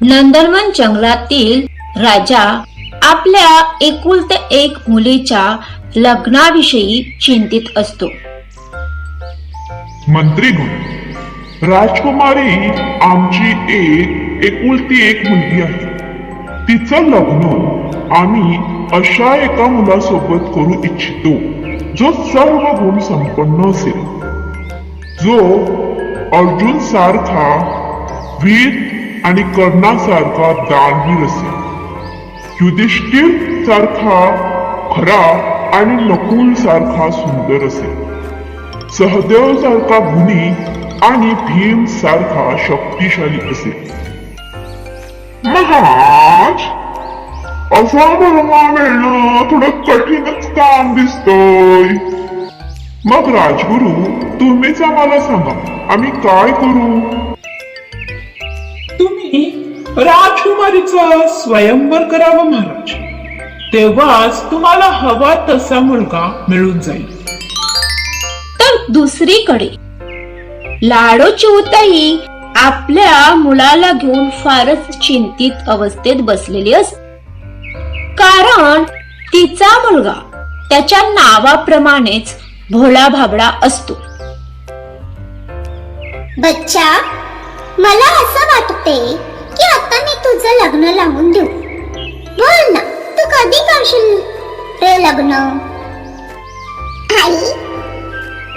नंदनवन जंगलातील राजा आपल्या एकुलत्या एक मुलीच्या लग्नाविषयी चिंतित असतो. मंत्रीगण राजकुमारी आमची एक एकुलती एक मुलगी आहे. तिचं लग्न आम्ही अशा एका मुलासोबत करू इच्छितो जो सर्व गुण संपन्न असेल. जो अर्जुन सारखा वीर आणि कर्णासारखा दानवीर असेल. युधिष्ठिर सारखा खरा आणि नकुल सारखा सुंदर असेल. सहदेव सारखा गुणी आणि भीम सारखा शक्तिशाली असेल. महाराज असा मुलगा मिळणं थोडं कठीणच काम दिसतोय. मग राजगुरु तुम्हीच आम्हाला सांगा आम्ही काय करू? राजकुमारीचं स्वयंवर करावं महाराज. तेव्हाच तुम्हाला हवा तसा मुलगा मिळून जाईल. तर दुसरीकडे लाडो चिवताई आपल्या मुलाला घेऊन फारच चिंतित अवस्थेत बसलेली असते. कारण तिचा मुलगा त्याच्या नावाप्रमाणेच भोळा भाबडा असतो. बच्चा मला असं वाटते की आता मी तुझं लग्न लावून देऊ. बोल ना तू कधी करशील रे लग्न. आई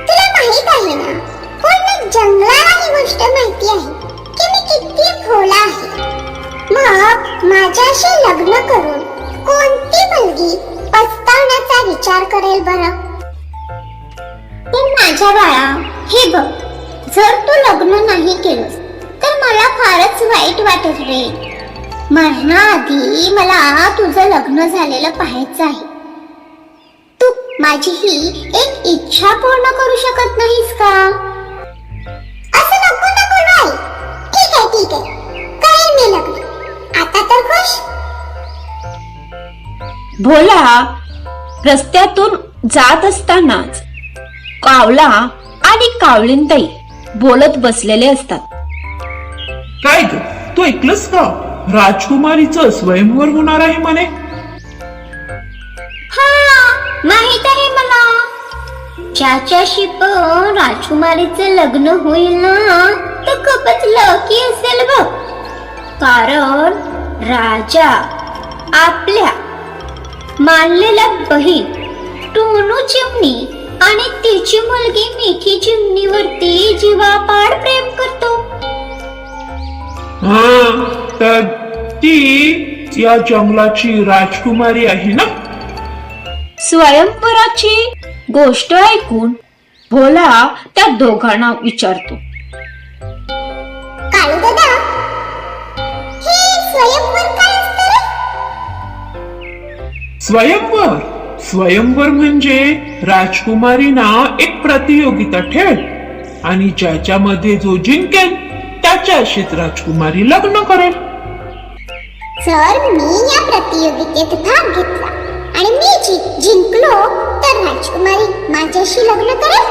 तुला माहीत आहे ना पूर्ण जंगलाला ही गोष्ट माहिती आहे की मी किती भोळा आहे. मग माझ्याशी लग्न करून कोणती मुलगी पस्तावण्याचा विचार करेल बरं? पण माझ्या बाळा हे बघ जर तू लग्न नाही केलंस मला फारच वाईट वाटत रे मरणाआधी मला तुझं लग्न झालेलं पाहायचं आहे. तू माझी ही एक इच्छा पूर्ण करू शकत नाहीस का? असं नको नको नाही. ठीक आहे ठीक आहे. करेन मी लग्न. आता तर खुश. भोला रस्त्यातून जात असतानाच कावला आणि कावळींताई बोलत बसलेले असतात. काय ग? तू ऐकलंस का? राजकुमारीचं स्वयंवर होणार आहे म्हणे. हा माहीत आहे मला. ज्याच्याशी पण राजकुमारीचं लग्न होईल ना तर खूपच लकी असेल बघ. कारण राजा आपल्या मानलेल्या बहीण टोनू चिमणी आणि तिची मुलगी मिठी चिमणीवरती जीवापाड प्रेम करतो. हा तर ती या जंगलाची राजकुमारी आहे ना? स्वयंवराची गोष्ट ऐकून भोला त्या दोघांना विचारतो. काळू दादा हे स्वयंवर काय असतं रे? स्वयंवर? स्वयंवर म्हणजे राजकुमारीना एक प्रतियोगिता ठेव आणि ज्याच्यामध्ये जो जिंकेल त्याच्याशीच राजकुमारी लग्न करेल. जर मी या प्रतियोगितेत भाग घेतला. आणि मी जि- जिंकलो तर राजकुमारी माझ्याशी लग्न करेल?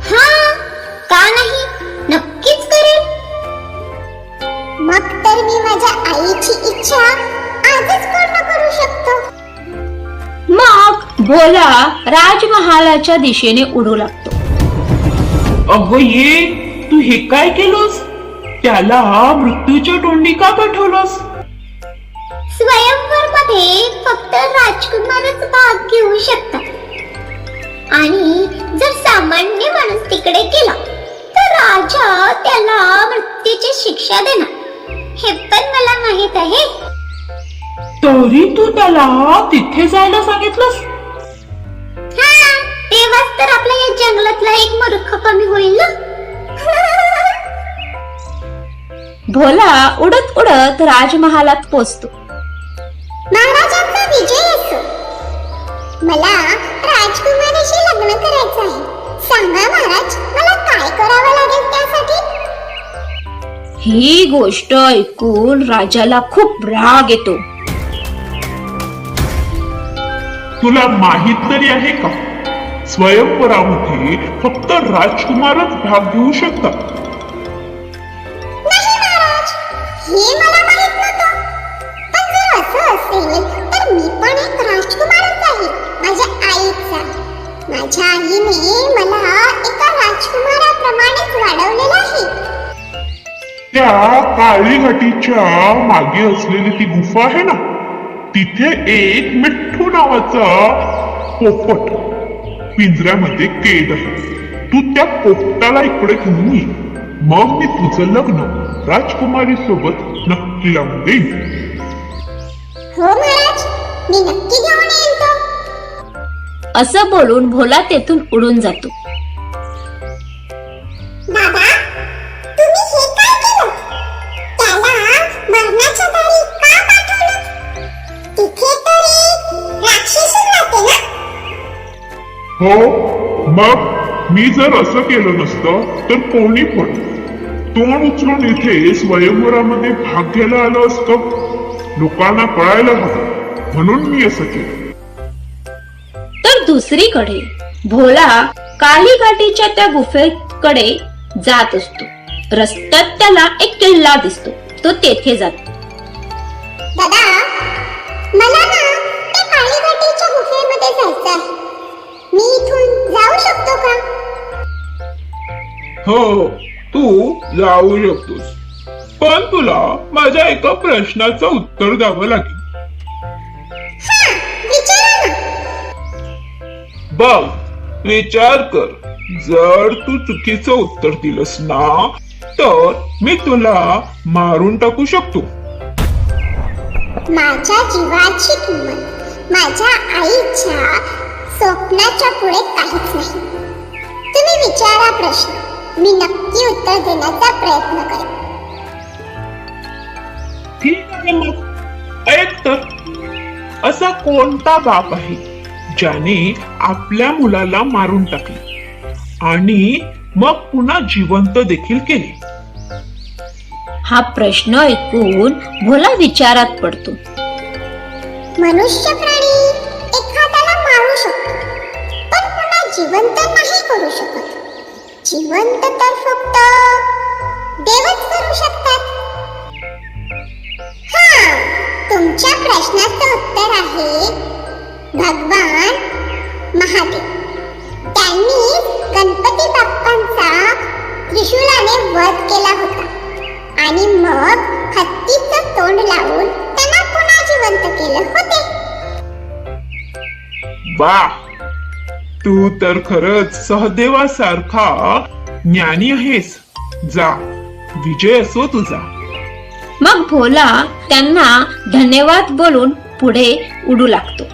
हा का नाही? नक्कीच करेल. मग तर मी माझ्या आईची इच्छा आजच पूर्ण करू शकतो. मग भोला राजमहालाच्या दिशेने उडू लागतो. अगं ये तू हे काय केलंस? त्याला मृत्यूच्या तोंडी का पाठवलंस? स्वयंवर मध्ये फक्त राजकुमारच भाग घेऊ शकतात आणि जर सामान्य माणूस तिकडे गेला तर राजा त्याला मृत्यूची शिक्षा देणार. हे पण मला माहीत आहे. तरी तू त्याला तिथे जायला सांगितलंस? हा तेव्हाच तर आपल्या या जंगलातला एक मूर्ख कमी होईल ना. भोला उडत उडत राजमहालात पोचतो. महाराजांचा विजय असो. मला राजकुमारीशी लग्न करायचं आहे. सांगा महाराज मला काय करावं लागेल त्यासाठी? ही गोष्ट ऐकून राजाला खूप राग येतो. तुला माहीत तरी आहे का? स्वयंवरामध्ये फक्त राजकुमारच भाग घेऊ शकतात. वाढवलेलं आहे. त्या काळी घाटीच्या मागे असलेली ती गुफा आहे ना तिथे एक मिठ्ठू नावाचा पोपट पिंजऱ्यामध्ये कैद आहे. तू त्या पोपटाला इकडे घेऊन ये. मग मी तुझं लग्न राजकुमारी सोबत नक्की लावून देईन. हो महाराज मी नक्की घेऊन येईल तो. असं बोलून भोला तेथून उडून जातो. हो मग मी जर असं केलं नसतं तर कोणी पण तोंड उचलून इथे स्वयंवरामध्ये भाग घ्यायला आलं असतं? लोकांना कळायला हवं म्हणून मी असं केलं. तर दुसरीकडे भोला कालीघाटीच्या त्या गुफेकडे जात असतो. रस्त्यात त्याला एक किल्ला दिसतो तो तेथे जातो. दादा मला ना त्या काळीघाटीच्या गुफेमध्ये जायचं आहे. मी इथून जाऊ शकतो का? हो तू जाऊ शकतोस. पण तुला माझ्या एका प्रश्नाचं उत्तर द्यावं लागेल. हा विचारा ना. बघ विचार कर. जर तू चुकीचं उत्तर दिलंस ना तर मी तुला मारून टाकू शकतो. माझ्या जीवाची किंमत माझ्या आईच्या स्वप्नाच्या पुढे काहीच नाही. तुम्ही विचारा प्रश्न. मी नक्की उत्तर देण्याचा प्रयत्न करेन. ठीक आहे मग. ऐक तर असा कोणता बाप आहे ज्याने आपल्या मुलाला मारून टाकले? आणि मग पुन्हा जिवंत देखील केले? हा प्रश्न ऐकून भोला विचारात पडतो. मनुष्य प्राणी जिवंत नाही करू शकत. जिवंत तर फक्त देवच करू शकतात. हा तुमच्या प्रश्नाचं उत्तर आहे भगवान महादेव. त्यांनी गणपती बाप्पांचा त्रिशूलाने वध केला होता. आणि मग हत्तीचं तोंड लावून त्यांना पुन्हा जिवंत केलं होते. वा तू तर खरंच सहदेवासारखा. ज्ञानी आहेस. जा. विजय असो तुझा. मग भोला त्यांना धन्यवाद बोलून पुढे उडू लागतो.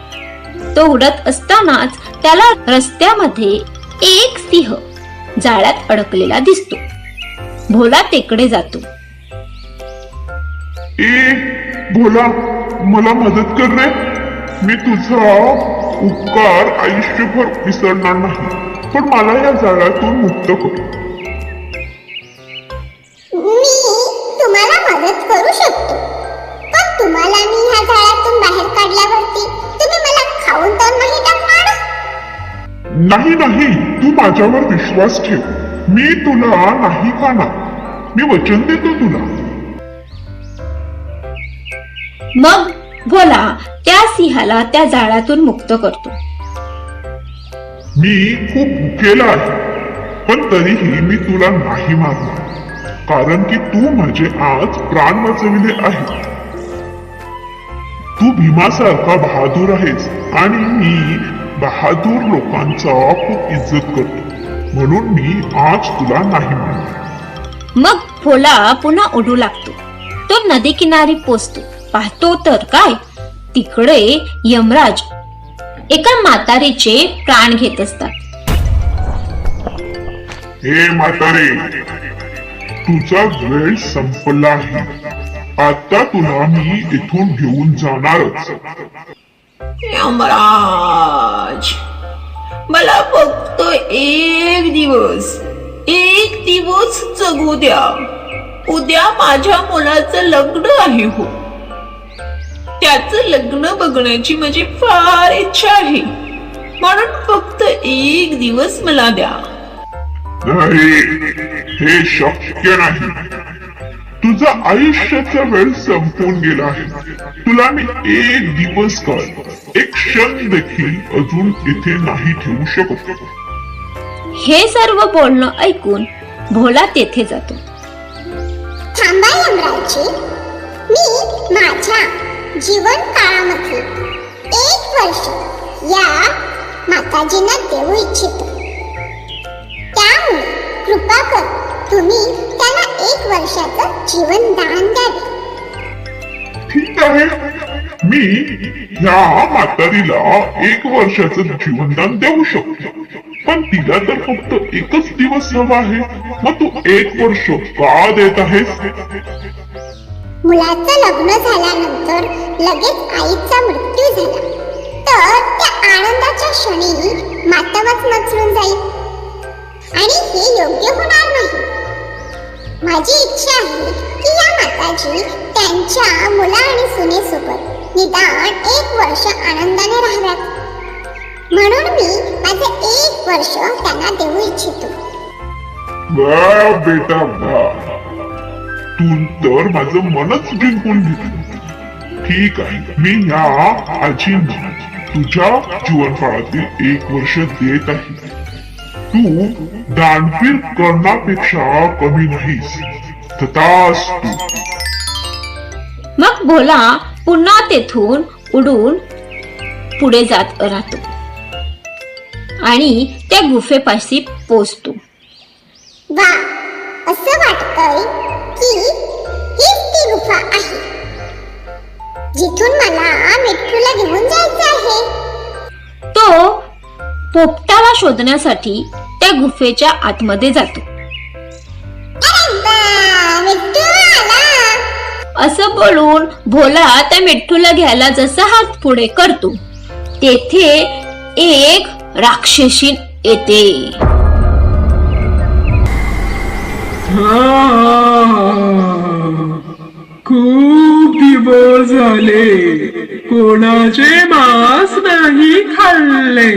तो उडत असतानाच त्याला रस्त्यामध्ये एक सिंह जाळ्यात अडकलेला दिसतो. भोला तिकडे जातो. ए भोला मला मदत कर रे. मी तुझा उपकार आयुष्यभर विसरणार नाही. पण मला या जाळ्यातून मुक्त कर. मी तुम्हाला मदत करू शकतो. पण तुम्हाला मी ह्या झाडातून बाहेर काढल्यावरती तुम्ही मला खाऊन तर नाही टाकणार? नाही नाही. तू माझ्यावर विश्वास ठेव. मी तुला नाही खाणार. मी वचन देतो तुला. मग भोला त्या सिंहाला त्या जाळ्यातून मुक्त करतो. मी खूप भुकेला आहे पण तरीही मी तुला नाही मारणार कारण की तू माझे आज प्राण वाचविले आहे तू भीमासारखा बहादूर आहेस आणि मी बहादूर लोकांचा खूप इज्जत करतो म्हणून मी आज तुला नाही मारणार मग भोला पुन्हा उडू लागतो. तो नदी किनारी पोचतो. पाहतो तर काय? तिकडे यमराज एका म्हातारीचे प्राण घेत असतात. हे म्हातारे तुझा वेळ संपला आहे. आता तुला मी इथून घेऊन जाणारच. यमराज मला फक्त एक दिवस एक दिवस जगू द्या. उद्या माझ्या मुलाचं लग्न आहे हो. त्याचं लग्न बघण्याची माझी फार इच्छा आहे. म्हणून फक्त एक दिवस मला द्या. नाही हे शक्य नाही. तुझा आयुष्याचा वेळ संपून गेला आहे. तुला मी एक दिवस काळ. एक क्षण देखील अजून इथे नाही ठेवू शकत. हे सर्व बोलणं ऐकून भोला तेथे जातो. थांबा यमराजजी. मी माझ्या जीवन काळामध्ये एक वर्ष या माताजींना देऊ इच्छितो. त्यामुळे कृपा कर तुम्ही त्यांना एक वर्षाचं जीवन दान द्यावे. ठीक आहे. मी ह्या म्हातारीला एक वर्षाचं जीवनदान देऊ शकतो. पण तिला तर फक्त एकच दिवस हवा आहे. मग तू एक वर्ष का देत आहेस? मुलाचं लग्न झाल्यानंतर लगेच आईचा मृत्यू झाला. तर त्या आनंदाच्या क्षणी मातवच नचलून जाईल. आणि हे योग्य होणार नाही. माझी इच्छा आहे की या माताजी त्यांच्या मुला आणि सुनेसोबत निदान एक वर्ष आनंदाने राहाव्यात. म्हणून मी माझे एक वर्ष त्यांना देऊ इच्छितो. बेटा तू तर माझं मनच जिंकून घेतलं. ठीक आहे मी ह्या आजींना तुझ्या जीवनकाळातील एक वर्ष देत आहे. तू दानवीर करण्यापेक्षा कमी नाहीस. तथास तू मग भोला पुन्हा तेथून उडून पुढे जात राहतो. आणि त्या गुफेपाशी पोचतो. वा असं वाटतंय की हीच ती गुफा आहे? जिथून मला मिठूला घेऊन जायचं आहे. तो पोपटाला शोधण्यासाठी त्या गुफेच्या आतमध्ये जातो. असं बोलून भोला त्या मिठ्ठूला घ्यायला जसा हात पुढे करतो तेथे एक राक्षसी येते. खूप दिवस झाले. कोणाचे मांस नाही खाल्ले.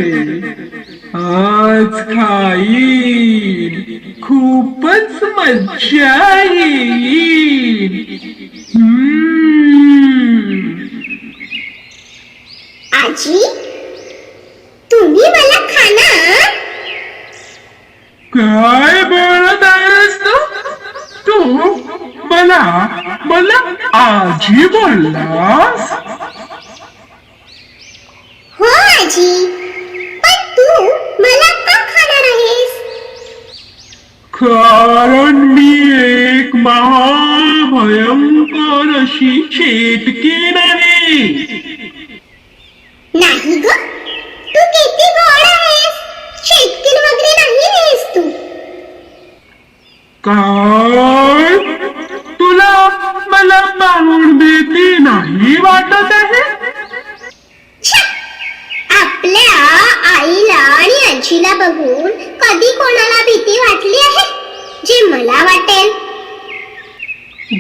आज खाईन खूपच मज्जा येईल. हम्म. आजी तुम्ही मला खाणार काय बोलत आहेस तू तू मला मला आजी बोललास हो आजी पण तू मला का खाणार आहेस कारण मी एक महाभयंकर अशी चेटकी नाही नाही ग तू किती गोड आहेस शेतकील वगैरे नाही आहेस तू काय तुला मला पाहून नाही वाटत आहे! आपल्या आईला आणि आजीला बघून कधी कोणाला भीती वाटली आहे? जे मला वाटेल.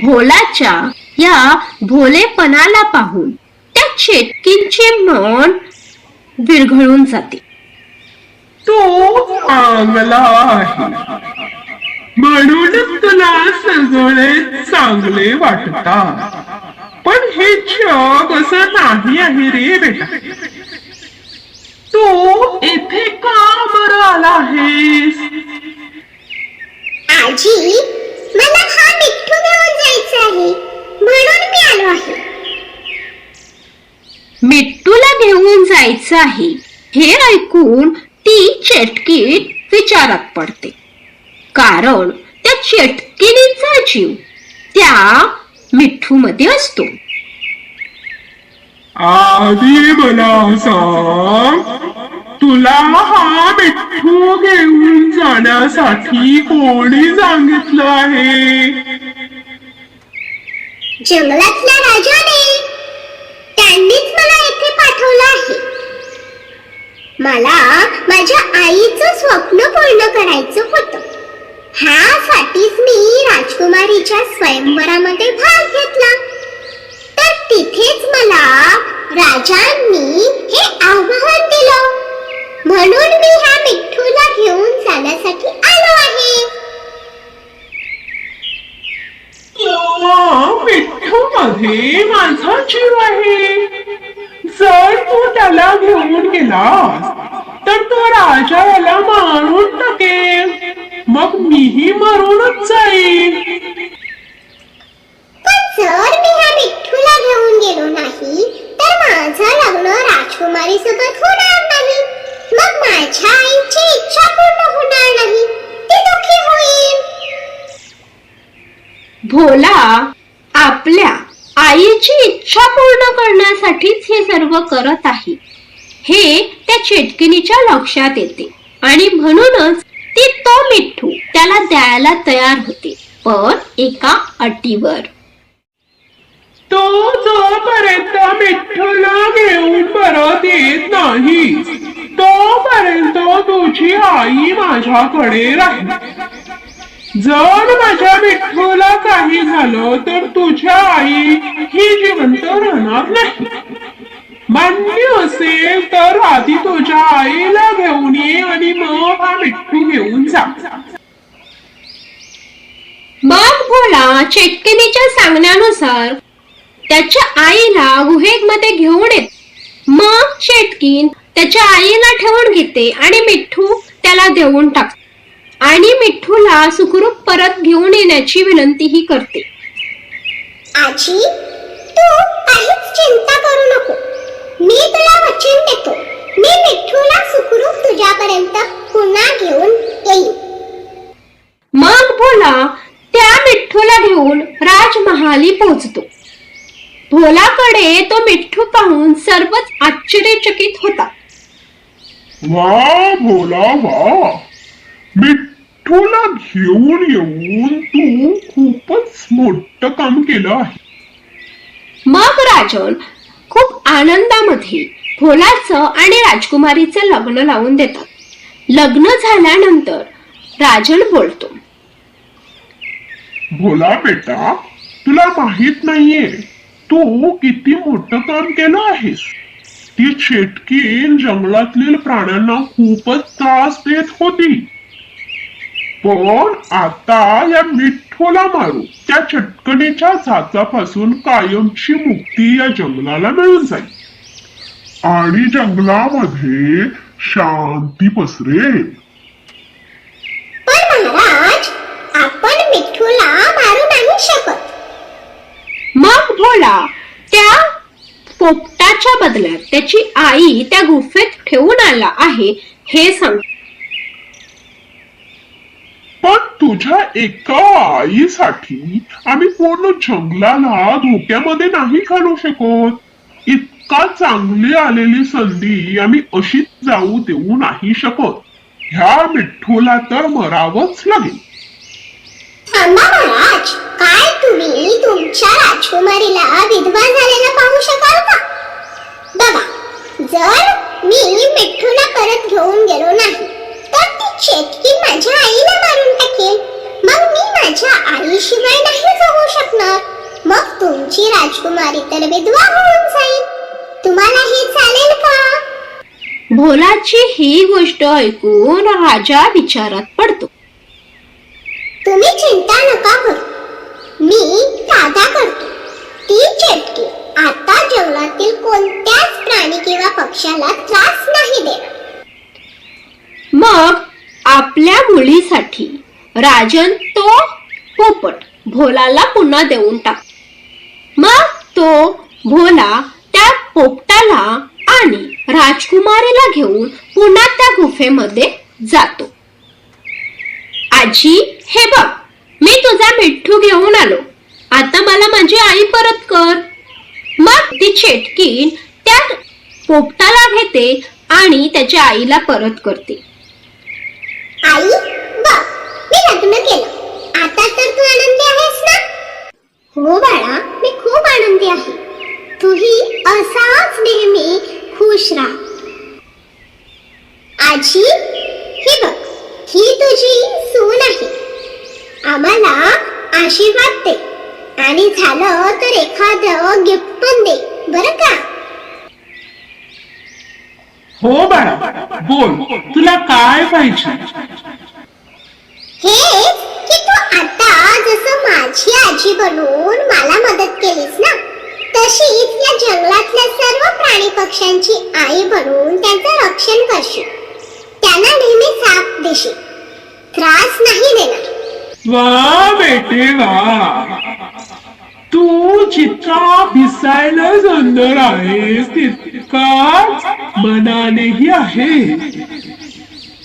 भोलाच्या या भोलेपणाला पाहून त्या चेटकींचे मन विरघळून जाते. तो चांगला आहे. म्हणून तुला सगळे चांगले वाटतात. पण हे जग असं नाही आहे रे बेटा. तू इथे का बरं आला आहेस? आजी मला हा मिठ्ठू घेऊन जायचा आहे. म्हणून मी आलो आहे. मिट्टूला घेऊन जायचं आहे. हे ऐकून ती चेटकीत विचारात पडते. कारण त्या चेटकिनीचा जीव त्या मिठ्ठू मध्ये असतो. आधी मला सांग तुला हा मिठ्ठू घेऊन जाण्यासाठी कोणी सांगितलं आहे? जंगलातल्या राजाने त्यांनीच मला येथे पाठवलं आहे. मला माझ्या आईचं स्वप्न पूर्ण करायचं होतं. ह्यासाठीच मी राजकुमारीच्या स्वयंवरामध्ये भाग घेतला. तर तिथेच मला राजांनी हे आव्हान दिलं. म्हणून मी ह्या मिठ्ठूला घेऊन जाण्यासाठी आलो आहे. हो, मध्ये माझा जीव आहे. जर तू त्याला घेऊन गेलास तर तो राजा याला मारून टाकेल. मग मीही मरूनच जाईल पण जर मी ह्या घेऊन गेलो नाही तर माझं लग्न राजकुमारी सोबत होणार नाही. मग माझ्या आईची इच्छा पूर्ण होणार नाही. ती दुःखी होईल भोला आपल्या आईची इच्छा पूर्ण करण्यासाठीच हे सर्व करत आहे. हे त्या चेटकिनीच्या लक्षात येते. आणि म्हणूनच ती तो मिठ्ठू त्याला द्यायला तयार होते. पण एका अटीवर. तो जोपर्यंत मिठ्ठूला घेऊन परत येत नाही तोपर्यंत तुझी आई माझ्याकडे राहील. जर माझ्या मिठ्ठूला काही झालं तर तुझ्या आई ही जिवंत राहणार नाही. मान्य असेल तर आधी तुझ्या आईला घेऊन ये आणि मग हा मिठ्ठू घेऊन जा. मग भोला चेटकिनीच्या सांगण्यानुसार त्याच्या आईला गुहेमध्ये घेऊन येत मग चेटकीन त्याच्या आईला ठेवून घेते आणि मिठ्ठू त्याला देऊन टाकते आणि मिठ्ठूला सुखरूप परत घेऊन येण्याची विनंतीही करते. आजी तू काहीच चिंता करू नको. मी तुला वचन देतो. मी मिठ्ठूला सुखरूप तुझ्यापर्यंत पुन्हा घेऊन येईन. मग भोला त्या मिठ्ठूला घेऊन राजमहाली पोहोचतो भोलाकडे तो मिठ्ठू पाहून सर्वच आश्चर्यचकित होता. वा भोला वा. मिठ्ठूला घेऊन येऊन तू खूपच मोठं काम केलं आहे. मग राजन खूप आनंदामध्ये भोलाचं आणि राजकुमारीचं लग्न लावून देतात लग्न झाल्यानंतर राजन बोलतो भोला बेटा तुला माहीत नाहीये तू किती मोठं काम केलं आहेस. ती शेटकी जंगलातील प्राण्यांना खूपच त्रास देत होती. पण आता या मिठ्ठोला मारू. त्या चटकणीच्या चाचापासून कायमची मुक्ती या जंगलाला मिळून जाईल. आणि जंगलामध्ये शांती पसरेल. पण महाराज आपण मिठ्ठूला मारू नाही शकत. मग भोला त्या पोपटाच्या बदल्यात त्याची आई त्या गुफेत ठेवून आला आहे हे सांग पण तुझ्या एका आईसाठी आम्ही पूर्ण जंगलाला धोक्यामध्ये नाही घालू शकत. इतका चांगली आलेली संधी आम्ही अशीच जाऊ देऊ नाही शकत. ह्या मिठ्ठूला तर मरावच लागेल. महाराज काय तुम्ही तुमच्या राजकुमारीला विधवा झालेला पाहू शकाल का? बघा जर मी मिठ्ठूला परत घेऊन गेलो नाही तर ती चेटकी माझ्या आईला मारून टाकेल. मग मी माझ्या आईशिवाय नाही जगू शकणार. मग तुमची राजकुमारी तर विधवा होऊन जाईल. तुम्हाला हे चालेल का? भोलाची ही गोष्ट ऐकून राजा विचारात पडतो. तुम्ही चिंता नका करू. मी कायदा करतो. ती चेटकी आता जंगलातील कोणत्याच प्राणी किंवा पक्ष्याला त्रास नाही देणार. मग आपल्या मुलीसाठी राजन तो पोपट भोलाला पुन्हा देऊन टाक. मग तो भोला त्या पोपटाला आणि राजकुमारीला घेऊन पुन्हा त्या गुफेमध्ये जातो. आजी हे बघ मी तुझा मिठ्ठू घेऊन आलो. आता मला माझी आई परत कर. मग ती चेटकीन त्या पोपटाला घेते आणि त्याच्या आईला परत करते. आई बघ मी लग्न केलं. आता तर तू आनंदी आहेस ना? हो बाळा मी खूप आनंदी आहे. तूही असाच नेहमी खुश राहा. आजी हे बघ ही तुझी सून आहे. आम्हाला आशीर्वाद दे. आणि झालं तर एखादं गिफ्ट पण दे बरं का? हो बाळा बोल. तुला काय पाहिजे? हेच की तू आता जसं माझी आजी बनून मला मदत केलीस ना तशीच या जंगलातल्या सर्व प्राणी पक्ष्यांची आई बनून त्यांचं रक्षण करशील. त्यांना नेहमी साथ देशील. त्रास नाही देणार. वा बेटे वा. तू जितका दिसायला सुंदर आहेस तितकाच मनानेही आहे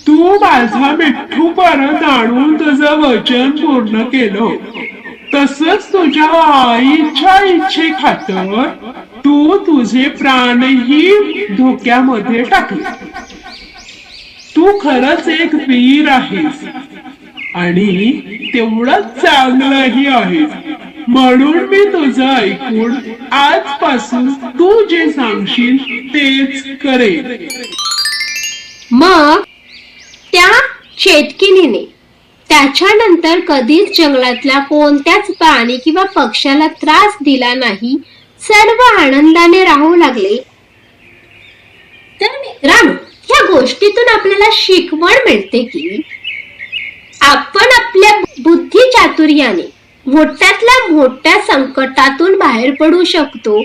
तू माझा मिठ्ठू परत आणून तुझं वचन पूर्ण केलं. तसंच तुझ्या आईच्या इच्छे खातर तू तुझे प्राणही धोक्यामध्ये टाकले. तू खरंच एक वीर आहेस आणि तेवढंच चांगलंही आहे म्हणून मी तुझं ऐकून आजपासून तू जे सांगशील तेच करेन. मग त्या शेतकिनीने त्याच्यानंतर कधीच जंगलातल्या कोणत्याच प्राणी किंवा पक्ष्याला त्रास दिला नाही सर्व आनंदाने राहू लागले. तर मित्रांनो या गोष्टीतून आपल्याला शिकवण मिळते की आपण आपल्या बुद्धी चातुर्याने मोठ्यातल्या मोठ्या संकटातून बाहेर पडू शकतो.